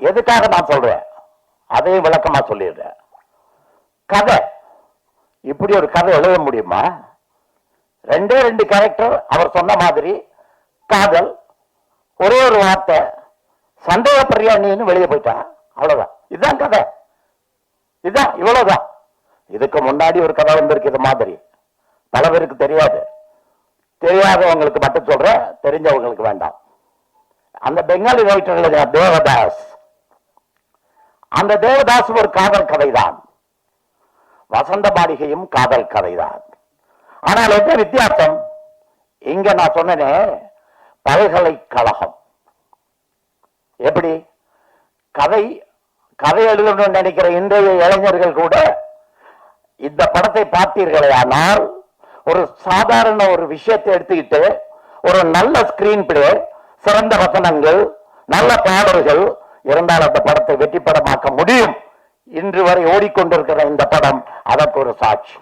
எதுக்காக நான் சொல்றேன்? அதையும் விளக்கமா சொல்லிடுறேன். கதை. இப்படி ஒரு கதை எழுத முடியுமா? ரெண்டே ரெண்டு கேரக்டர் அவர் சொன்ன மாதிரி காதல் ஒரே ஒரு வார்த்தை சந்தேகப்படுறியா நீன்னு வெளியே போயிட்டான். அவ்வளவுதான். இதுதான் கதை. இதுதான் இவ்வளவுதான். இதுக்கு முன்னாடி ஒரு கதை வந்திருக்கு இது மாதிரி. பல பேருக்கு தெரியாது. தெரியாதவங்களுக்கு மட்டும் சொல்றேன் தெரிஞ்சவங்களுக்கு வேண்டாம். அந்த பெங்காலி ரைட்டர் தேவதாஸ் அந்த தேவதாஸ் ஒரு காதல் கதைதான். வசந்த மாளிகையும் காதல் கதைதான். ஆனால் என்ன வித்தியாசம்? இங்க நான் சொன்னேனே பல்கலைக்கழகம் எப்படி? கதை கதை எழுதணும்னு நினைக்கிற இன்றைய இளைஞர்கள் கூட இந்த படத்தை பார்த்தீர்களே ஆனால் ஒரு சாதாரண ஒரு விஷயத்தை எடுத்துக்கிட்டு ஒரு நல்ல ஸ்கிரீன் பிளே சிறந்த வசனங்கள் நல்ல பாடல்கள் இருந்தால் அந்த படத்தை வெற்றி படமாக்க முடியும். இன்று வரை ஓடிக்கொண்டிருக்கிற இந்த படம் அதற்கு ஒரு சாட்சி.